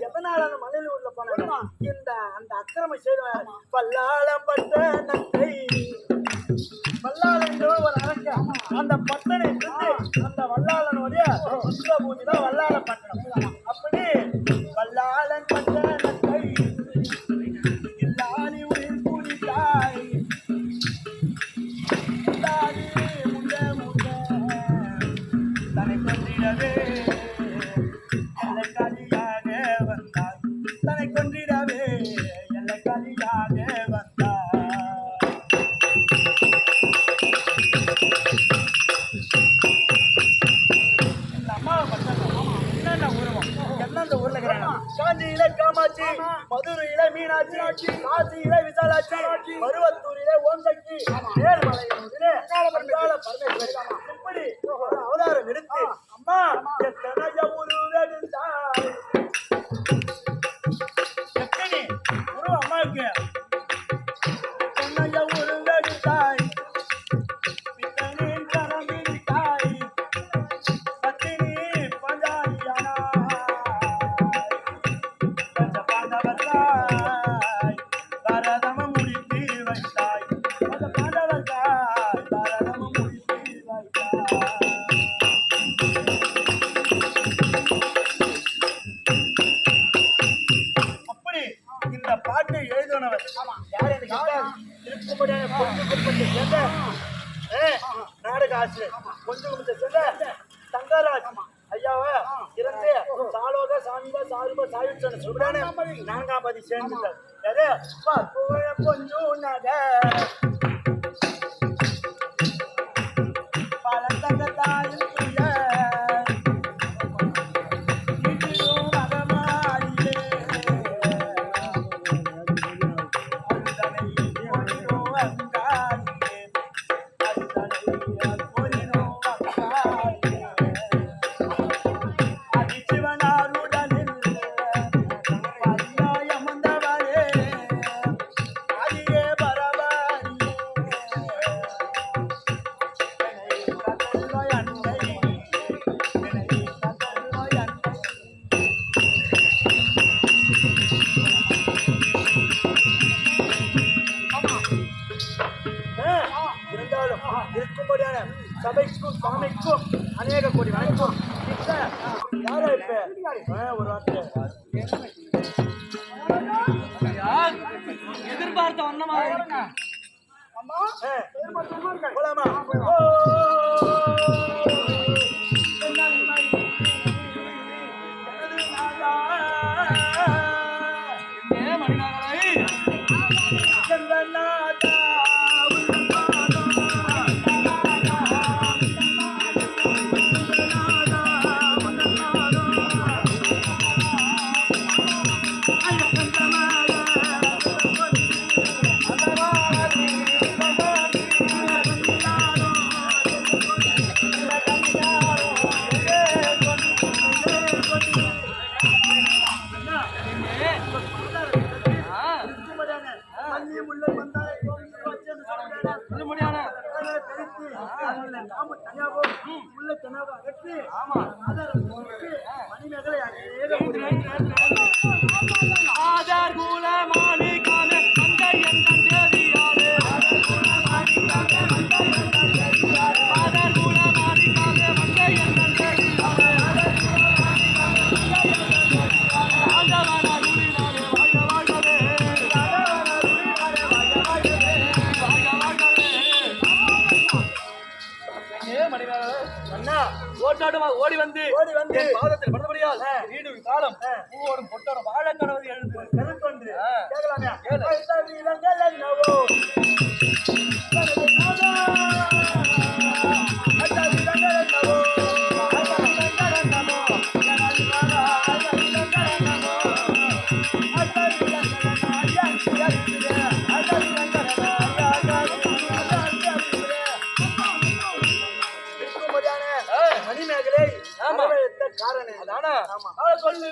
எதனால அந்த மலையில உள்ள இந்த அந்த அக்கிரம செய்வேன் பல்லாளப்பட்ட நத்தை பல்லாளன்ற அந்த பட்டனை அந்த வல்லாளனுடைய பூஜை தான் வல்லாள பட்டணம். மீனாட்சி காசியிலே விசாலாட்சி மருவத்தூரிலே ஓம் சக்தி மேல்மலையிலே பரமேஸ்வரி. இப்படி அவதாரம் எடுத்து அம்மா இந்த பாட்டை எழுதினவர். நாடக ஆசிரியர் கொஞ்சம் தங்கராஜ். ஐயாவை இறந்து சாலோக சாமிபா சாருபா சாயுச்சன சொல்றானே நான்காம் பதி சேர்ந்துட்டார். கொஞ்சம் நக. சபைக்கும் சுவாமிக்கும் அநேக கோடி வணக்கம். யாரா இப்ப? ஒரு வார்த்தை. எதிர்பார்த்த வண்ணமா இருக்கா. போலாமா? கொடுத்து மணிமேகலை ஆதார் மூலமான வந்து ஓடி வந்து பாதத்தில் படுத்தபடியால் நீடு காலம் பூவோடும் பொட்டோரும் வாழ கனவு எழுந்து கருத்தொன்று கேட்கலாமே. இளங்கல் என்னவோ மணிமேகலை காரணம். அதானா? சொல்லு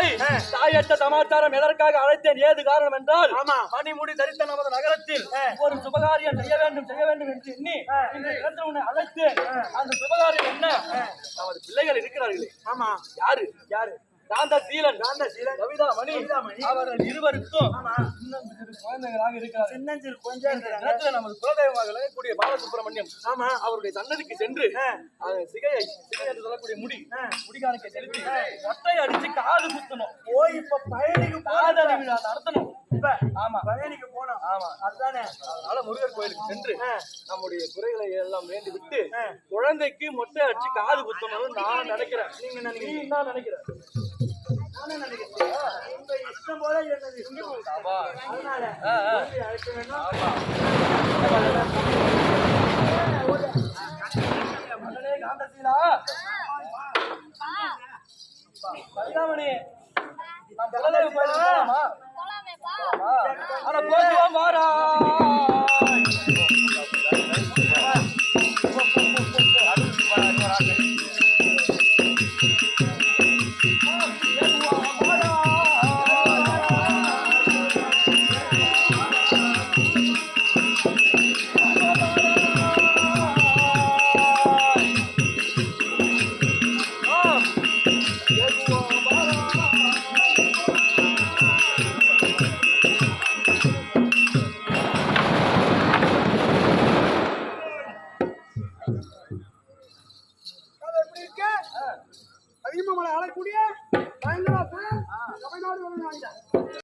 மணிமேகலை தாயற்ற சமாச்சாரம் எதற்காக அழைத்தேன்? ஏது காரணம் என்றால். மணிமுடி தரித்த நமது நகரத்தில் ஒரு சுபகாரியம் செய்ய வேண்டும் செய்ய வேண்டும் என்று எண்ணி இந்த உன்னை அழைத்து அந்த சுபகாரியம் என்ன? நமது பிள்ளைகள் இருக்கிறார்களே. ஆமா. யாரு? யாரு? காந்த சீலன் காந்த சீலன், கவிதா மணி. அவர்கள் இருவருக்கும் குழந்தைகளாக இருக்கிறார்கள். சின்னஞ்சிறு நேரத்தில் நமது குலதெய்வமாக விளங்கக்கூடிய பாலசுப்ரமணியம் ஆமா. அவருடைய சன்னதிக்கு சென்று சிகையை சிகை என்று சொல்லக்கூடிய முடி முடிகாணிக்க செலுத்தி ஒட்டை அடிச்சு காது குத்தணும். போய் இப்ப பயணிக்கு காதலி விழா நடத்தணும் இப்ப ஆமா. பயணிக்கு போனோம் ஆமா. அதுதானே. அதனால முருகர் கோயிலுக்கு சென்று நம்முடைய குறைகளை எல்லாம் வேண்டி விட்டு குழந்தைக்கு மொட்டை அடிச்சு காது குத்தணும்னு நான் நினைக்கிறேன். நீங்க நினைக்கிறீங்க. நானே நினைக்கிறேன் உங்க இஷ்டம் போல என்னது இஷ்டம் அதனால அழைக்க மகனே காந்தசீலா. குலதெய்வ கோயிலுக்கு போலாமா போலாமா? அட போகுவோம் வாரா